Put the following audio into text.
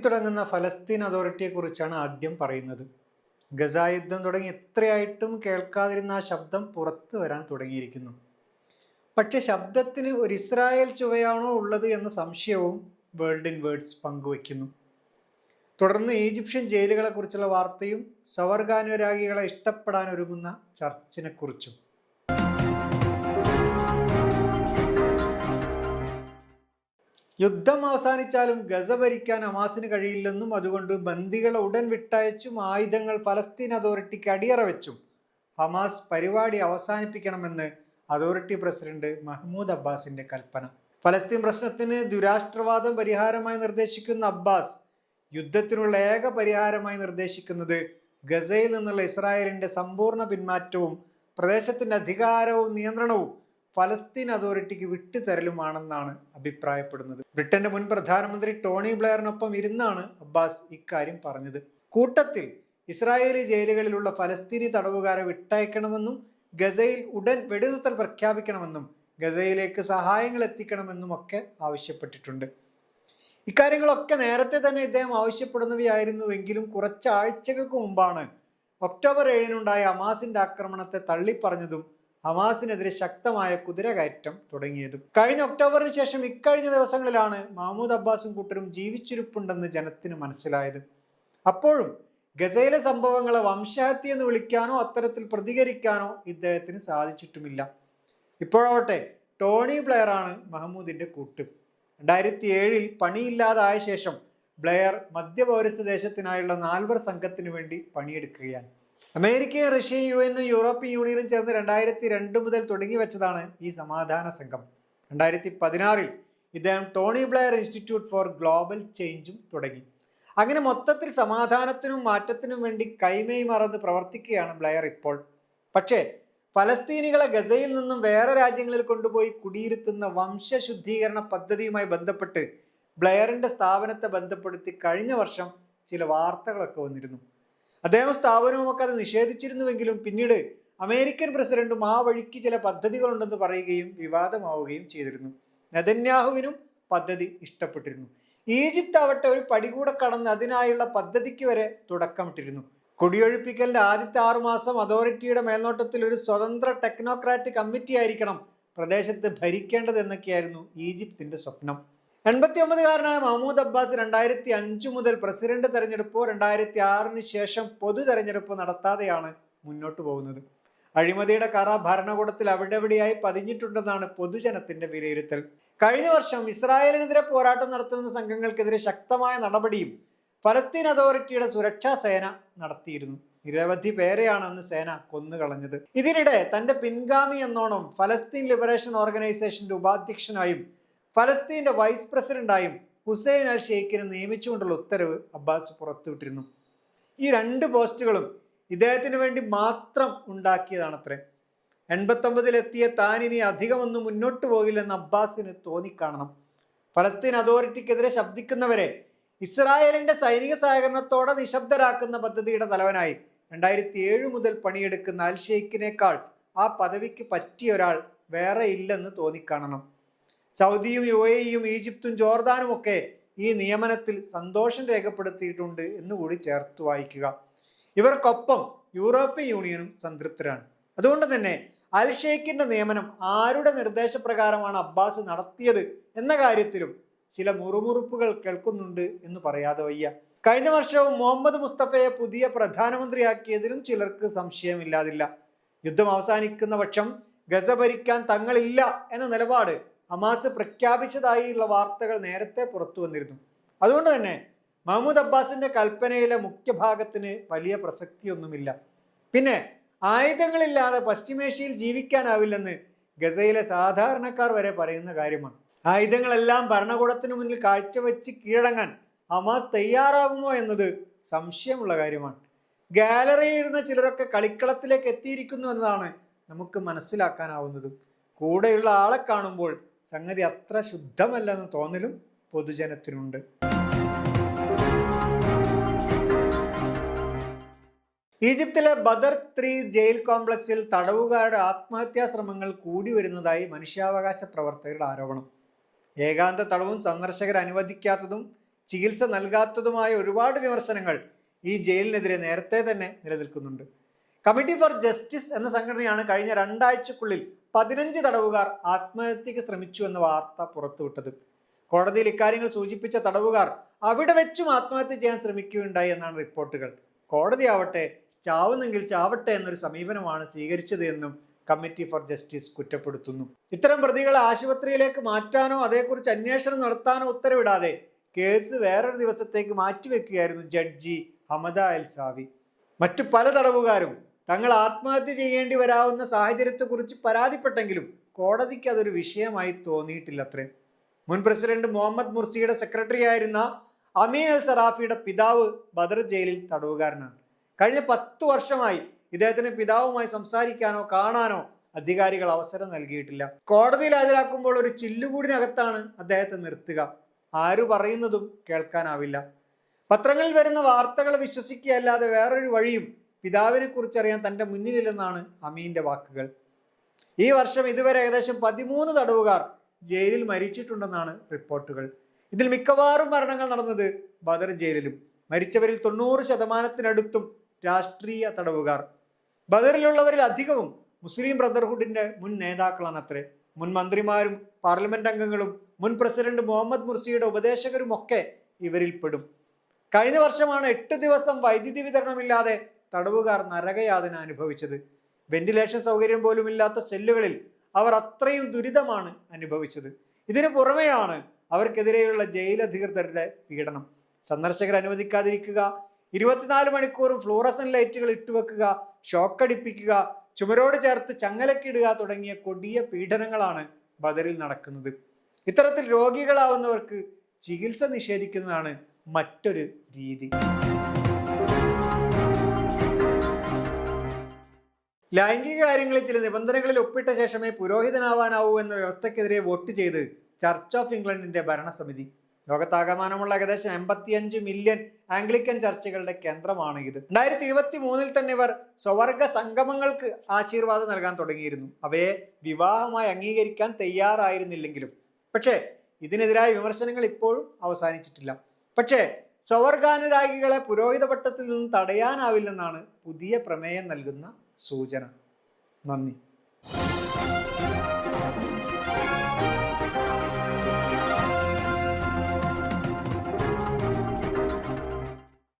പൊട്ടിത്തുടങ്ങുന്ന ഫലസ്തീൻ അതോറിറ്റിയെക്കുറിച്ചാണ് ആദ്യം പറയുന്നത്. ഗസ യുദ്ധം തുടങ്ങി എത്രയായിട്ടും കേൾക്കാതിരുന്ന ആ ശബ്ദം പുറത്തു വരാൻ തുടങ്ങിയിരിക്കുന്നു. പക്ഷെ ശബ്ദത്തിന് ഒരു ഇസ്രായേൽ ചുവയാണോ ഉള്ളത് എന്ന സംശയവും വേൾഡ് ഇൻ വേർഡ്സ് പങ്കുവയ്ക്കുന്നു. തുടർന്ന് ഈജിപ്ഷ്യൻ ജയിലുകളെക്കുറിച്ചുള്ള വാർത്തയും സവർഗാനുരാഗികളെ ഇഷ്ടപ്പെടാൻ ഒരുങ്ങുന്ന ചർച്ചിനെക്കുറിച്ചും. യുദ്ധം അവസാനിച്ചാലും ഗസ ഭരിക്കാൻ ഹമാസിന് കഴിയില്ലെന്നും അതുകൊണ്ട് ബന്ദികളെ ഉടൻ വിട്ടയച്ചും ആയുധങ്ങൾ ഫലസ്തീൻ അതോറിറ്റിക്ക് അടിയറ വെച്ചും ഹമാസ് പരിപാടി അവസാനിപ്പിക്കണമെന്ന് അതോറിറ്റി പ്രസിഡന്റ് മഹ്മൂദ് അബ്ബാസിന്റെ കൽപ്പന. ഫലസ്തീൻ പ്രശ്നത്തിന് ദുരാഷ്ട്രവാദം പരിഹാരമായി നിർദ്ദേശിക്കുന്ന അബ്ബാസ് യുദ്ധത്തിനുള്ള ഏക പരിഹാരമായി നിർദ്ദേശിക്കുന്നത് ഗസയിൽ നിന്നുള്ള ഇസ്രായേലിന്റെ സമ്പൂർണ പിന്മാറ്റവും പ്രദേശത്തിന്റെ അധികാരവും നിയന്ത്രണവും ഫലസ്തീൻ അതോറിറ്റിക്ക് വിട്ടുതരലുമാണെന്നാണ് അഭിപ്രായപ്പെടുന്നത്. ബ്രിട്ടന്റെ മുൻ പ്രധാനമന്ത്രി ടോണി ബ്ലെയറിനൊപ്പം ഇരുന്നാണ് അബ്ബാസ് ഇക്കാര്യം പറഞ്ഞത്. കൂട്ടത്തിൽ ഇസ്രായേലി ജയിലുകളിലുള്ള ഫലസ്തീനി തടവുകാരെ വിട്ടയക്കണമെന്നും ഗസയിൽ ഉടൻ വെടിനിർത്തൽ പ്രഖ്യാപിക്കണമെന്നും ഗസയിലേക്ക് സഹായങ്ങൾ എത്തിക്കണമെന്നും ഒക്കെ ആവശ്യപ്പെട്ടിട്ടുണ്ട്. ഇക്കാര്യങ്ങളൊക്കെ നേരത്തെ തന്നെ ഇദ്ദേഹം ആവശ്യപ്പെടുന്നവയായിരുന്നുവെങ്കിലും കുറച്ചാഴ്ചകൾക്ക് മുമ്പാണ് ഒക്ടോബർ ഏഴിനുണ്ടായ അമാസിന്റെ ആക്രമണത്തെ തള്ളിപ്പറഞ്ഞതും ഹമാസിനെതിരെ ശക്തമായ കുതിരകയറ്റം തുടങ്ങിയതും. കഴിഞ്ഞ ഒക്ടോബറിന് ശേഷം ഇക്കഴിഞ്ഞ ദിവസങ്ങളിലാണ് mahmoud അബ്ബാസും കൂട്ടരും ജീവിച്ചിരിപ്പുണ്ടെന്ന് ജനത്തിന് മനസ്സിലായത്. അപ്പോഴും ഗസയിലെ സംഭവങ്ങളെ വംശഹത്യ എന്ന് വിളിക്കാനോ അത്തരത്തിൽ പ്രതികരിക്കാനോ ഇദ്ദേഹത്തിന് സാധിച്ചിട്ടുമില്ല. ഇപ്പോഴാവട്ടെ ടോണി ബ്ലെയർ ആണ് മഹമ്മൂദിന്റെ കൂട്ട്. രണ്ടായിരത്തി ഏഴിൽ പണിയില്ലാതായ ശേഷം ബ്ലെയർ മധ്യപൗരസ്ത്യ ദേശത്തിനായുള്ള നാൽവർ സംഘത്തിനു വേണ്ടി പണിയെടുക്കുകയാണ്. അമേരിക്കയും റഷ്യയും യു എന്നും യൂറോപ്യൻ യൂണിയനും ചേർന്ന് രണ്ടായിരത്തി രണ്ട് മുതൽ തുടങ്ങി വെച്ചതാണ് ഈ സമാധാന സംഘം. രണ്ടായിരത്തി പതിനാറിൽ ഇദ്ദേഹം Tony Blair institute for global ചേഞ്ചും തുടങ്ങി. അങ്ങനെ മൊത്തത്തിൽ സമാധാനത്തിനും മാറ്റത്തിനും വേണ്ടി കൈമേയ് മറന്ന് പ്രവർത്തിക്കുകയാണ് ബ്ലെയർ ഇപ്പോൾ. പക്ഷേ ഫലസ്തീനികളെ ഗസയിൽ നിന്നും വേറെ രാജ്യങ്ങളിൽ കൊണ്ടുപോയി കുടിയിരുത്തുന്ന വംശശുദ്ധീകരണ പദ്ധതിയുമായി ബന്ധപ്പെട്ട് ബ്ലെയറിന്റെ സ്ഥാപനത്തെ ബന്ധപ്പെടുത്തി കഴിഞ്ഞ വർഷം ചില വാർത്തകളൊക്കെ വന്നിരുന്നു. അദ്ദേഹം സ്ഥാപനവുമൊക്കെ അത് നിഷേധിച്ചിരുന്നുവെങ്കിലും പിന്നീട് അമേരിക്കൻ പ്രസിഡന്റും ആ വഴിക്ക് ചില പദ്ധതികളുണ്ടെന്ന് പറയുകയും വിവാദമാവുകയും ചെയ്തിരുന്നു. നെതന്യാഹുവിനും പദ്ധതി ഇഷ്ടപ്പെട്ടിരുന്നു. ഈജിപ്ത് ആവട്ടെ ഒരു പടി കൂടെ കടന്ന് അതിനായുള്ള പദ്ധതിക്ക് വരെ തുടക്കമിട്ടിരുന്നു. കുടിയൊഴിപ്പിക്കലിന്റെ ആദ്യത്തെ ആറുമാസം അതോറിറ്റിയുടെ മേൽനോട്ടത്തിൽ ഒരു സ്വതന്ത്ര ടെക്നോക്രാറ്റ് കമ്മിറ്റി ആയിരിക്കണം പ്രദേശത്ത് ഭരിക്കേണ്ടത് എന്നൊക്കെയായിരുന്നു ഈജിപ്തിന്റെ സ്വപ്നം. എൺപത്തി ഒമ്പതുകാരനായ മഹമ്മൂദ് അബ്ബാസ് രണ്ടായിരത്തി അഞ്ചു മുതൽ പ്രസിഡന്റ് തെരഞ്ഞെടുപ്പോ രണ്ടായിരത്തി ആറിന് ശേഷം പൊതു തെരഞ്ഞെടുപ്പോ നടത്താതെയാണ് മുന്നോട്ടു പോകുന്നത്. അഴിമതിയുടെ കറ ഭരണകൂടത്തിൽ അവിടെവിടെയായി പതിഞ്ഞിട്ടുണ്ടെന്നാണ് പൊതുജനത്തിന്റെ വിലയിരുത്തൽ. കഴിഞ്ഞ വർഷം ഇസ്രായേലിനെതിരെ പോരാട്ടം നടത്തുന്ന സംഘങ്ങൾക്കെതിരെ ശക്തമായ നടപടിയും ഫലസ്തീൻ അതോറിറ്റിയുടെ സുരക്ഷാ സേന നടത്തിയിരുന്നു. നിരവധി പേരെയാണ് അന്ന് സേന കൊന്നുകളഞ്ഞത്. ഇതിനിടെ തന്റെ പിൻഗാമി എന്നോണം ഫലസ്തീൻ ലിബറേഷൻ ഓർഗനൈസേഷന്റെ ഉപാധ്യക്ഷനായും ഫലസ്തീന്റെ വൈസ് പ്രസിഡന്റായും ഹുസൈൻ അൽ ഷെയ്ഖിനെ നിയമിച്ചുകൊണ്ടുള്ള ഉത്തരവ് അബ്ബാസ് പുറത്തുവിട്ടിരുന്നു. ഈ രണ്ട് പോസ്റ്റുകളും ഇദ്ദേഹത്തിന് വേണ്ടി മാത്രം ഉണ്ടാക്കിയതാണത്രേ. എൺപത്തൊമ്പതിലെത്തിയ താൻ ഇനി അധികമൊന്നും മുന്നോട്ട് പോകില്ലെന്ന് അബ്ബാസിന് തോന്നിക്കാണണം. ഫലസ്തീൻ അതോറിറ്റിക്കെതിരെ ശബ്ദിക്കുന്നവരെ ഇസ്രായേലിന്റെ സൈനിക സഹകരണത്തോടെ നിശബ്ദരാക്കുന്ന പദ്ധതിയുടെ തലവനായി രണ്ടായിരത്തി ഏഴ് മുതൽ പണിയെടുക്കുന്ന അൽ ഷെയ്ഖിനേക്കാൾ ആ പദവിക്ക് പറ്റിയ ഒരാൾ വേറെ ഇല്ലെന്ന് തോന്നിക്കാണണം. സൗദിയും യു എ ഇയും ഈജിപ്തും ജോർദാനും ഒക്കെ ഈ നിയമനത്തിൽ സന്തോഷം രേഖപ്പെടുത്തിയിട്ടുണ്ട് എന്ന് കൂടി ചേർത്ത് വായിക്കുക. ഇവർക്കൊപ്പം യൂറോപ്യൻ യൂണിയനും സംതൃപ്തരാണ്. അതുകൊണ്ട് തന്നെ അൽ ഷെയ്ഖിന്റെ നിയമനം ആരുടെ നിർദ്ദേശപ്രകാരമാണ് അബ്ബാസ് നടത്തിയത് എന്ന കാര്യത്തിലും ചില മുറുമുറുപ്പുകൾ കേൾക്കുന്നുണ്ട് എന്ന് പറയാതെ വയ്യ. കഴിഞ്ഞ വർഷവും മുഹമ്മദ് മുസ്തഫയെ പുതിയ പ്രധാനമന്ത്രിയാക്കിയതിലും ചിലർക്ക് സംശയമില്ലാതില്ല. യുദ്ധം അവസാനിക്കുന്ന പക്ഷം ഗസ ഭരിക്കാൻ തങ്ങളില്ല എന്ന നിലപാട് ഹമാസ് പ്രഖ്യാപിച്ചതായുള്ള വാർത്തകൾ നേരത്തെ പുറത്തു വന്നിരുന്നു. അതുകൊണ്ട് തന്നെ മഹമ്മൂദ് അബ്ബാസിന്റെ കൽപ്പനയിലെ മുഖ്യഭാഗത്തിന് വലിയ പ്രസക്തിയൊന്നുമില്ല. പിന്നെ ആയുധങ്ങളില്ലാതെ പശ്ചിമേഷ്യയിൽ ജീവിക്കാനാവില്ലെന്ന് ഗസയിലെ സാധാരണക്കാർ വരെ പറയുന്ന കാര്യമാണ്. ആയുധങ്ങളെല്ലാം ഭരണകൂടത്തിനു മുന്നിൽ കാഴ്ചവെച്ച് കീഴടങ്ങാൻ ഹമാസ് തയ്യാറാകുമോ എന്നത് സംശയമുള്ള കാര്യമാണ്. ഗാലറിയിൽ ഇരുന്ന ചിലരൊക്കെ കളിക്കളത്തിലേക്ക് എത്തിയിരിക്കുന്നു എന്നതാണ് നമുക്ക് മനസ്സിലാക്കാനാവുന്നത്. കൂടെയുള്ള ആളെ കാണുമ്പോൾ സംഗതി അത്ര ശുദ്ധമല്ലെന്ന് തോന്നലും പൊതുജനത്തിനുണ്ട്. ഈജിപ്തിലെ ബദർ ത്രീ ജയിൽ കോംപ്ലക്സിൽ തടവുകാരുടെ ആത്മഹത്യാ ശ്രമങ്ങൾ കൂടി വരുന്നതായി മനുഷ്യാവകാശ പ്രവർത്തകരുടെ ആരോപണം. ഏകാന്ത തടവും സന്ദർശകർ അനുവദിക്കാത്തതും ചികിത്സ നൽകാത്തതുമായ ഒരുപാട് വിമർശനങ്ങൾ ഈ ജയിലിനെതിരെ നേരത്തെ തന്നെ നിലനിൽക്കുന്നുണ്ട്. കമ്മിറ്റി ഫോർ ജസ്റ്റിസ് എന്ന സംഘടനയാണ് കഴിഞ്ഞ രണ്ടാഴ്ചക്കുള്ളിൽ പതിനഞ്ച് തടവുകാർ ആത്മഹത്യക്ക് ശ്രമിച്ചു എന്ന വാർത്ത പുറത്തുവിട്ടത്. കോടതിയിൽ ഇക്കാര്യങ്ങൾ സൂചിപ്പിച്ച തടവുകാർ അവിടെ വെച്ചും ആത്മഹത്യ ചെയ്യാൻ ശ്രമിക്കുകയുണ്ടായി എന്നാണ് റിപ്പോർട്ടുകൾ. കോടതി ആവട്ടെ ചാവുന്നെങ്കിൽ ചാവട്ടെ എന്നൊരു സമീപനമാണ് സ്വീകരിച്ചത് എന്നും കമ്മിറ്റി ഫോർ ജസ്റ്റിസ് കുറ്റപ്പെടുത്തുന്നു. ഇത്തരം പ്രതികളെ ആശുപത്രിയിലേക്ക് മാറ്റാനോ അതേക്കുറിച്ച് അന്വേഷണം നടത്താനോ ഉത്തരവിടാതെ കേസ് വേറൊരു ദിവസത്തേക്ക് മാറ്റിവെക്കുകയായിരുന്നു ജഡ്ജി ഹമദ അൽ സാവി. മറ്റു പല തടവുകാരും തങ്ങൾ ആത്മഹത്യ ചെയ്യേണ്ടി വരാവുന്ന സാഹചര്യത്തെക്കുറിച്ച് പരാതിപ്പെട്ടെങ്കിലും കോടതിക്ക് അതൊരു വിഷയമായി തോന്നിയിട്ടില്ലത്രേ. മുൻ പ്രസിഡന്റ് മുഹമ്മദ് മുർസിയുടെ സെക്രട്ടറി ആയിരുന്ന അമീൻ അൽ സറാഫിയുടെ പിതാവ് ബദർ ജയിലിൽ തടവുകാരനാണ്. കഴിഞ്ഞ പത്തു വർഷമായി ഇദ്ദേഹത്തിന് പിതാവുമായി സംസാരിക്കാനോ കാണാനോ അധികാരികൾ അവസരം നൽകിയിട്ടില്ല. കോടതിയിൽ ഹാജരാക്കുമ്പോൾ ഒരു ചില്ലുകൂടിനകത്താണ് അദ്ദേഹത്തെ നിർത്തുക. ആരു പറയുന്നതും കേൾക്കാനാവില്ല. പത്രങ്ങളിൽ വരുന്ന വാർത്തകൾ വിശ്വസിക്കുകയല്ലാതെ വേറൊരു വഴിയും പിതാവിനെ കുറിച്ചറിയാൻ തന്റെ മുന്നിലില്ലെന്നാണ് അമീന്റെ വാക്കുകൾ. ഈ വർഷം ഇതുവരെ ഏകദേശം പതിമൂന്ന് തടവുകാർ ജയിലിൽ മരിച്ചിട്ടുണ്ടെന്നാണ് റിപ്പോർട്ടുകൾ. ഇതിൽ മിക്കവാറും മരണങ്ങൾ നടന്നത് ബദർ ജയിലിലും മരിച്ചവരിൽ തൊണ്ണൂറ് ശതമാനത്തിനടുത്തും രാഷ്ട്രീയ തടവുകാർ. ബദറിലുള്ളവരിൽ അധികവും മുസ്ലിം ബ്രദർഹുഡിന്റെ മുൻ നേതാക്കളാണ് അത്രേ മുൻ മന്ത്രിമാരും പാർലമെന്റ് അംഗങ്ങളും മുൻ പ്രസിഡന്റ് മുഹമ്മദ് മുർസിയുടെ ഉപദേശകരുമൊക്കെ ഇവരിൽ പെടും കഴിഞ്ഞ വർഷമാണ് എട്ട് ദിവസം വൈദ്യുതി വിതരണമില്ലാതെ തടവുകാർ നരകയാതന അനുഭവിച്ചത്. വെന്റിലേഷൻ സൗകര്യം പോലും ഇല്ലാത്ത സെല്ലുകളിൽ അവർ അത്രയും ദുരിതമാണ് അനുഭവിച്ചത്. ഇതിനു പുറമെയാണ് അവർക്കെതിരെയുള്ള ജയിൽ അധികൃതരുടെ പീഡനം. സന്ദർശകർ അനുവദിക്കാതിരിക്കുക ഇരുപത്തിനാല് മണിക്കൂറും ഫ്ലൂറസൻ ലൈറ്റുകൾ ഇട്ടുവെക്കുക ഷോക്കടിപ്പിക്കുക ചുമരോട് ചേർത്ത് ചങ്ങലക്കിടുക തുടങ്ങിയ കൊടിയ പീഡനങ്ങളാണ് ബദറിൽ നടക്കുന്നത്. ഇത്തരത്തിൽ രോഗികളാവുന്നവർക്ക് ചികിത്സ നിഷേധിക്കുന്നതാണ് മറ്റൊരു രീതി. ലൈംഗിക കാര്യങ്ങളിൽ ചില നിബന്ധനകളിൽ ഒപ്പിട്ട ശേഷമേ പുരോഹിതനാവാനാവൂ എന്ന വ്യവസ്ഥക്കെതിരെ വോട്ട് ചെയ്ത് ചർച്ച് ഓഫ് ഇംഗ്ലണ്ടിന്റെ ഭരണസമിതി. ലോകത്താകമാനമുള്ള ഏകദേശം എൺപത്തിയഞ്ച് മില്യൺ ആംഗ്ലിക്കൻ ചർച്ചകളുടെ കേന്ദ്രമാണ് ഇത്. രണ്ടായിരത്തി ഇരുപത്തി മൂന്നിൽ തന്നെ ഇവർ സ്വവർഗ സംഗമങ്ങൾക്ക് ആശീർവാദം നൽകാൻ തുടങ്ങിയിരുന്നു. അവയെ വിവാഹമായി അംഗീകരിക്കാൻ തയ്യാറായിരുന്നില്ലെങ്കിലും. പക്ഷേ ഇതിനെതിരായ വിമർശനങ്ങൾ ഇപ്പോഴും അവസാനിച്ചിട്ടില്ല. പക്ഷേ സ്വവർഗാനുരാഗികളെ പുരോഹിത പട്ടത്തിൽ നിന്ന് തടയാനാവില്ലെന്നാണ് പുതിയ പ്രമേയം നൽകുന്ന സൂചന. നന്ദി.